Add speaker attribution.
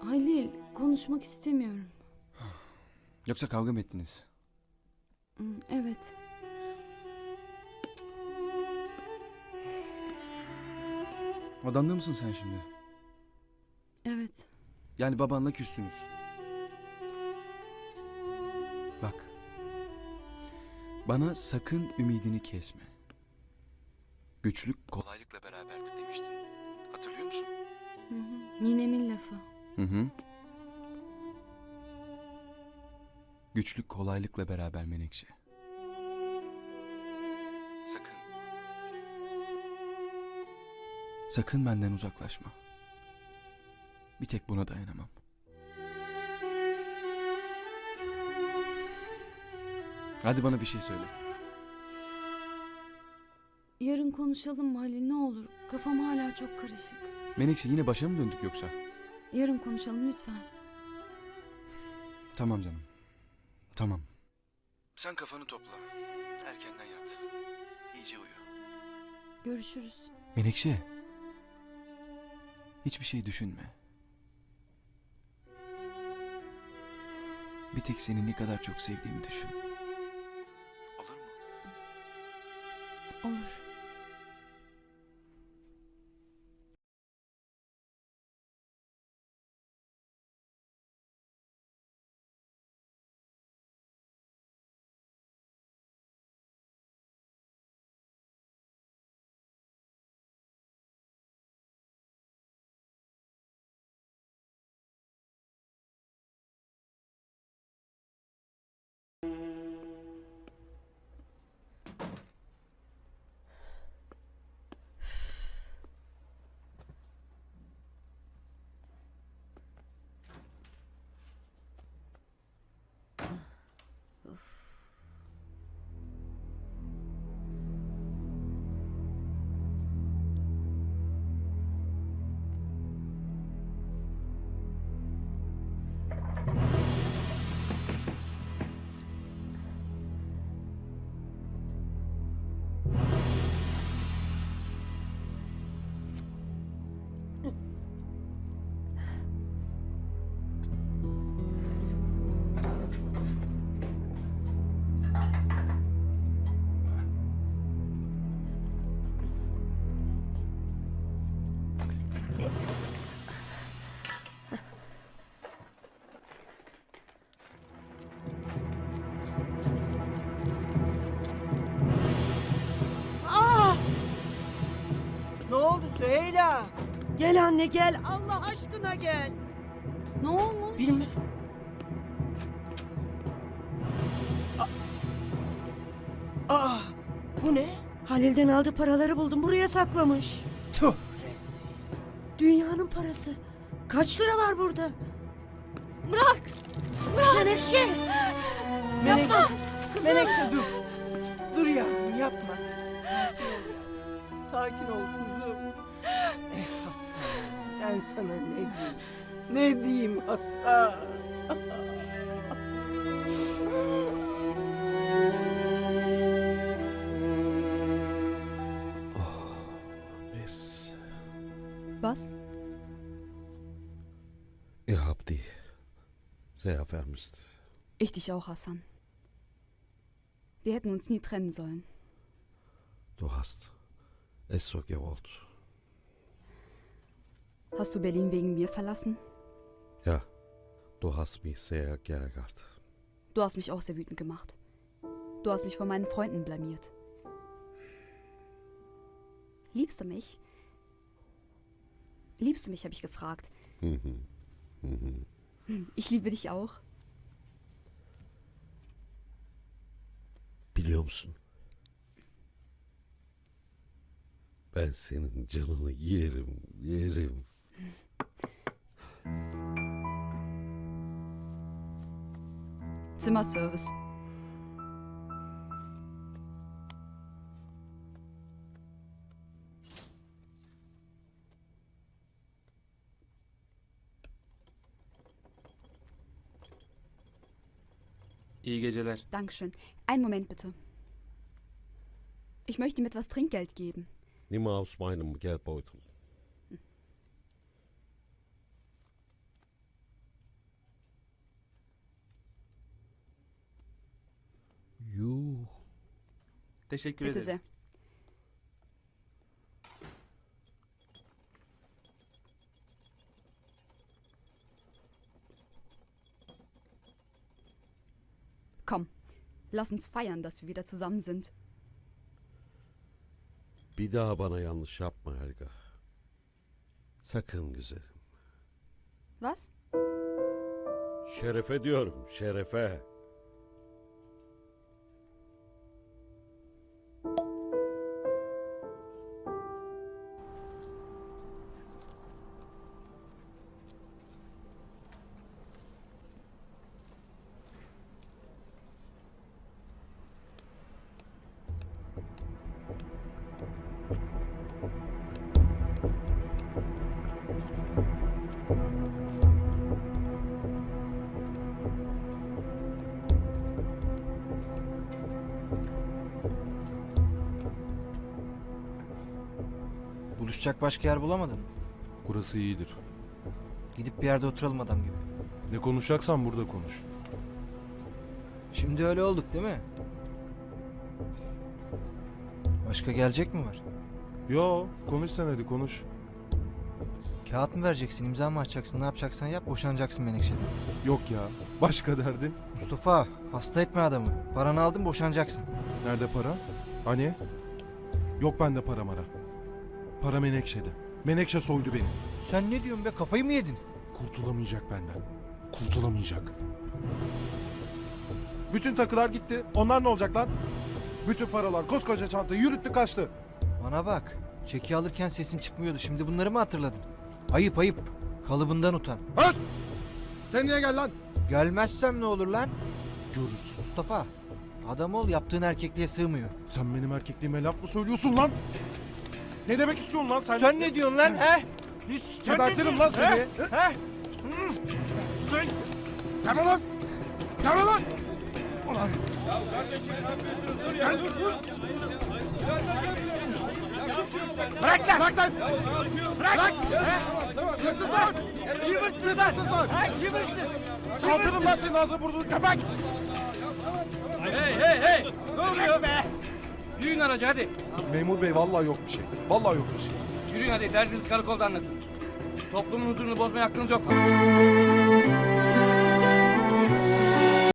Speaker 1: Halil konuşmak istemiyorum.
Speaker 2: Yoksa kavga mı ettiniz?
Speaker 1: Hmm, Evet.
Speaker 2: Odanda mısın sen şimdi?
Speaker 1: Evet.
Speaker 2: Yani babanla küstünüz. Bak. Bana sakın ümidini kesme. Güçlük kolaylıkla beraberdir
Speaker 1: Ninemin lafı.
Speaker 2: Hı hı. Güçlük kolaylıkla beraber Menekşe. Sakın. Sakın benden uzaklaşma. Bir tek buna dayanamam. Hadi bana bir şey söyle.
Speaker 1: Yarın konuşalım mı Halil ne olur? Kafam hala çok karışık.
Speaker 2: Menekşe yine başa mı döndük yoksa?
Speaker 1: Yarın konuşalım lütfen.
Speaker 2: Tamam canım. Tamam. Sen kafanı topla. Erkenden yat. İyice uyu.
Speaker 1: Görüşürüz.
Speaker 2: Menekşe. Hiçbir şey düşünme. Bir tek seni ne kadar çok sevdiğimi düşün. Olur mu?
Speaker 1: Olur.
Speaker 3: Ne oldu Süheyla? Gel anne gel. Allah aşkına gel.
Speaker 1: Ne olmuş?
Speaker 3: Bilmem. Aa, Aa, bu ne? Halil'den aldığı paraları buldum buraya saklamış. Tuh rezil. Dünyanın parası. Kaç lira var burada?
Speaker 1: Bırak!
Speaker 3: Menekşe. Menekşe. Menekşe dur. Dur yavrum yapma. Sakin ol. Sakin ol kuzum. Eh Hasan. Ben sana ne diyeyim? Ne diyeyim Hasan?
Speaker 4: Miss,
Speaker 1: Was?
Speaker 4: ihr habt die sehr vermisst.
Speaker 1: Ich dich auch, Hassan. Wir hätten uns nie trennen sollen.
Speaker 4: Du hast es so gewollt.
Speaker 1: Hast du Berlin wegen mir verlassen?
Speaker 4: Ja, du hast mich sehr geärgert.
Speaker 1: Du hast mich auch sehr wütend gemacht. Du hast mich vor meinen Freunden blamiert. Liebst du mich? Liebst du mich, habe ich gefragt.
Speaker 4: Mhm. Mhm.
Speaker 1: Ich liebe dich auch.
Speaker 4: Biliyor musun? Ben senin canını yerim, yerim.
Speaker 1: Zimmerservice.
Speaker 5: İyi geceler.
Speaker 1: Dankeschön. Einen Moment bitte. Ich möchte ihm etwas Trinkgeld geben.
Speaker 4: Nima aus meinem Geldbeutel. Juh.
Speaker 5: Teşekkür
Speaker 1: Bitte
Speaker 5: ederim.
Speaker 1: sehr. Komm, lass uns feiern, dass wir wieder zusammen sind.
Speaker 4: Bir daha bana yanlış yapma Helga. Sakın güzelim.
Speaker 1: Was?
Speaker 4: Şerefe diyorum, şerefe.
Speaker 6: Buluşacak başka yer bulamadın mı?
Speaker 7: Burası iyidir.
Speaker 6: Gidip bir yerde oturalım adam gibi.
Speaker 7: Ne konuşacaksan burada konuş.
Speaker 6: Şimdi öyle olduk değil mi? Başka gelecek mi var?
Speaker 7: Yo, konuş sen hadi konuş.
Speaker 6: Kağıt mı vereceksin, imza mı atacaksın, ne yapacaksan yap, boşanacaksın Menekşe'den.
Speaker 7: Yok ya. Başka derdin?
Speaker 6: Mustafa, hasta etme adamı. Paranı aldın, boşanacaksın.
Speaker 7: Nerede para? Hani? Yok bende para mara. Para Menekşe'de. Menekşe soydu beni.
Speaker 6: Sen ne diyorsun be, kafayı mı yedin?
Speaker 7: Kurtulamayacak benden. Kurtulamayacak. Bütün takılar gitti. Onlar ne olacak lan? Bütün paralar koskoca çantayı yürüttü kaçtı.
Speaker 6: Bana bak, çeki alırken sesin çıkmıyordu, şimdi bunları mı hatırladın? Ayıp ayıp, kalıbından utan.
Speaker 7: Öz! Kendine gel lan.
Speaker 6: Gelmezsem ne olur lan?
Speaker 7: Görürsün.
Speaker 6: Mustafa, adam ol, yaptığın erkekliğe sığmıyor.
Speaker 7: Sen benim erkekliğime laf mı söylüyorsun lan? Ne demek istiyorsun lan sen?
Speaker 6: Sen ne diyorsun lan, he?
Speaker 7: Gebertirim lan seni.
Speaker 6: He?
Speaker 7: Gelme lan! Gelme lan! Ulan! Gel! Bırak lan! Bırak lan! Bırak! Hırsız lan! Kim hırsız lan? Hırsız lan! Kim hırsız? Kaldırın lan senin ağzını burnunu köpek!
Speaker 5: Hey hey hey! Ne oluyor be? Yürüyün aracı hadi.
Speaker 7: Memur bey vallahi yok bir şey. Vallahi yok bir şey.
Speaker 5: Yürüyün hadi derdinizi karakolda anlatın. Toplumun huzurunu bozmaya hakkınız yok.